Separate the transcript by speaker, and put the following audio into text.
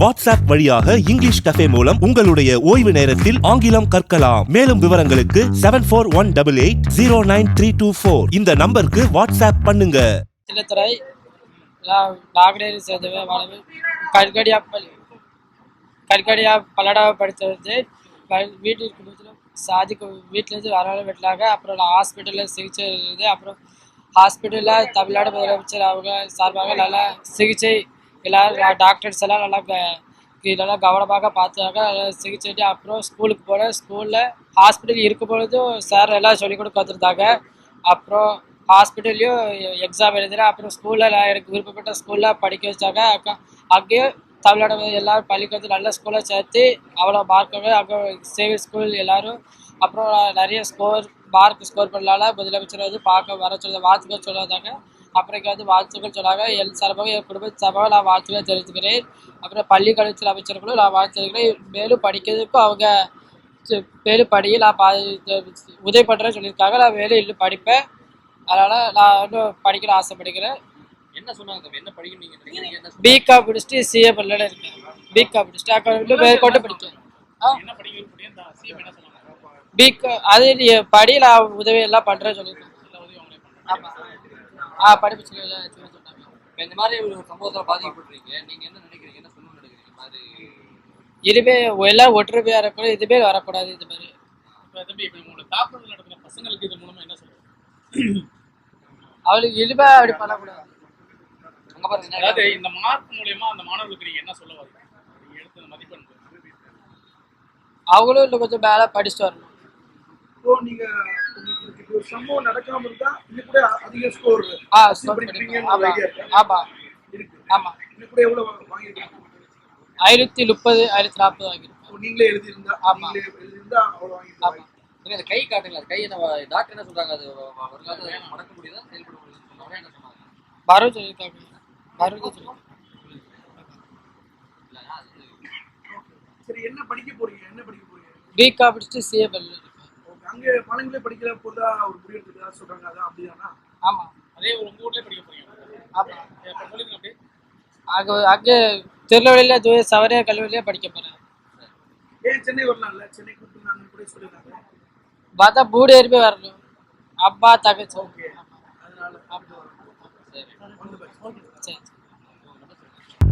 Speaker 1: WhatsApp வழியாக English cafe மூலம் உங்களுடைய ஓய்வு நேரத்தில் ஆங்கிலம் கற்கலாம். மேலும் விவரங்களுக்கு seven four one double eight zero nine three two four இந்த நம்பருக்கு வாட்ஸ்அப் பண்ணுங்க.
Speaker 2: சின்னத்துறை எல்லாம் சேர்ந்தவே சேர்ந்தவன் கற்கடியா பள்ளி. கற்கடியா பல்லடாவை படித்தது வீட்டில் இருக்கும்போது சாதிக்கு வீட்டிலேருந்து வரவழ விட்டாங்க அப்புறம் நான் ஹாஸ்பிட்டலில் சிகிச்சை இருந்தது அப்புறம் ஹாஸ்பிட்டலில் தமிழ்நாடு முதலமைச்சர் அவங்க சார்பாக நல்லா சிகிச்சை எல்லாரும் டாக்டர்ஸ் எல்லாம் நல்லா க- இதெல்லாம் கவனமாக பார்த்தாங்க. நல்லா சிகிச்சை அப்புறம் ஸ்கூலுக்கு போனேன் ஸ்கூலில் ஹாஸ்பிட்டல் இருக்கும் பொழுதும் சார் எல்லாம் சொல்லிக் கொடுக்க வந்திருந்தாங்க. அப்புறம் ஹாஸ்பிட்டல்லையும் எக்ஸாம் எழுதுறேன். அப்புறம் ஸ்கூலில் நான் எனக்கு விருப்பப்பட்ட ஸ்கூலில் படிக்க வச்சாங்க. அக்கா அங்கேயும் தமிழ்நாடு எல்லாரும் பள்ளிக்கூடத்தில் நல்ல ஸ்கூலில் சேர்த்து அவ்வளோ மார்க்கு அங்கே சேவை ஸ்கூல் எல்லாரும் அப்புறம் நிறைய ஸ்கோர் மார்க் ஸ்கோர் பண்ணலால முதலமைச்சர் வந்து பார்க்க வர சொல்ல வாழ்த்துக்கள் சொல்லாதாங்க. அப்புறம் வந்து வாழ்த்துக்கள் சொன்னாங்க. என் சார்பாக என் குடும்ப சார்பாக நான் வாழ்த்துக்கள் தெரிவித்துக்கிறேன் அப்புறம் பள்ளி கல்வித்துறை அமைச்சர்களும் நான் வாழ்த்து தெரிவிக்கிறேன் மேலும் படிக்கிறதுக்கும் அவங்க மேலும் படியை நான் பா உதவி பண்ணுறேன்னு சொல்லியிருக்காங்க. நான் மேலும் இன்னும் படிப்பேன். அதனால் நான் இன்னும் படிக்கிற ஆசைப்படுகிறேன்.
Speaker 3: என்ன சொன்னாங்க என்ன படிக்கணும் நீங்க? நினைக்கிறீங்க என்ன
Speaker 2: பிகா முடிச்சுட்டு சிஏ பண்ணல இருக்கேன். பிகா முடிச்சுட்டு அக்கா இன்னும் மேற்கொண்டு படிக்கிறேன் ஆ. பிகா அது நீ படி நான் உதவி எல்லாம் பண்ணுறேன்னு சொல்லியிருக்கேன் ஆமாம் ஆ படிப்பு சொன்னாங்க.
Speaker 3: இப்ப இந்த மாதிரி ஒரு சம்பவத்துல பாதிக்கப்பட்டிருக்கீங்க. நீங்க என்ன நினைக்கிறீங்க? என்ன சொல்லணும்னு நினைக்கிறீங்க? இந்த மாதிரி
Speaker 2: இனிமே எல்லாம் ஒற்றுமையாக இருக்கணும். இதுமே வரக்கூடாது இது மாதிரி.
Speaker 4: இப்ப தம்பி இப்ப உங்களோட தாக்குதல் நடத்தின பசங்களுக்கு இது மூலமா என்ன சொல்றீங்க
Speaker 2: அவளுக்கு இனிமே அப்படி பண்ணக்கூடாது.
Speaker 3: அங்க பாருங்க
Speaker 4: அதாவது இந்த மார்க் மூலியமா அந்த மாணவர்களுக்கு நீங்க என்ன சொல்ல வரீங்க? எடுத்த மதிப்பெண்
Speaker 2: அவங்களும் இன்னும் கொஞ்சம் மேலே படிச்சுட்டு வரணும்.
Speaker 5: இப்போ நீங்க உங்களுக்கு இப்படி ஒரு சம்பவம் நடக்காம இருந்தா இன்னும் கூட அதிக ஸ்கோர்
Speaker 2: ஆ ஸ்கோர் பண்ணிருக்கேன் ஆமாம் ஆமாம்
Speaker 5: இருக்கு.
Speaker 2: ஆமாம்
Speaker 5: இன்னும் கூட எவ்வளவு வாங்கிருக்கீங்க
Speaker 2: ஐநூற்றி முப்பது ஐநூற்றி நாற்பது வாங்கியிருக்கேன்.
Speaker 5: இப்போ நீங்களே எழுதியிருந்தா
Speaker 2: ஆமா.
Speaker 5: எழுதியிருந்தா
Speaker 2: ஆமாம்
Speaker 3: சரி, அந்த கை காட்டுங்களா அது கை என்ன டாக்டர் என்ன சொல்றாங்க? அது ஒரு காலத்துல மடக்க முடியுதா செயல்பட முடியுதுன்னு சொன்னாங்க என்ன சொன்னாங்க?
Speaker 2: வரும் சொல்லியிருக்காங்க
Speaker 3: இல்ல, அது
Speaker 5: சரி என்ன படிக்க போறீங்க? என்ன படிக்க போறீங்க?
Speaker 2: பிகா முடிச்சுட்டு சிஏ பண்ணல
Speaker 5: Okay, அங்க பழங்களே படிக்கிற போதா ஒரு முடிவு எடுத்துக்கா சொல்றாங்க. அதான் அப்படிதானா
Speaker 2: ஆமாம்
Speaker 4: அதே ஒரு உங்க ஊர்லயே படிக்க போறீங்க. இப்ப சொல்லுங்க அப்படி
Speaker 2: அங்கே அங்கே திருநெல்வேலியில் தூய சவரிய கல்லூரியிலே படிக்க போகிறேன்
Speaker 5: ஏன் சென்னை வரலாம்ல? சென்னை கூப்பிட்டுருந்தாங்கன்னு கூட சொல்லிருந்தாங்க
Speaker 2: பார்த்தா மூணு பேருமே வரணும். அப்பா தங்கச்சி.
Speaker 5: அதனால
Speaker 2: சரி.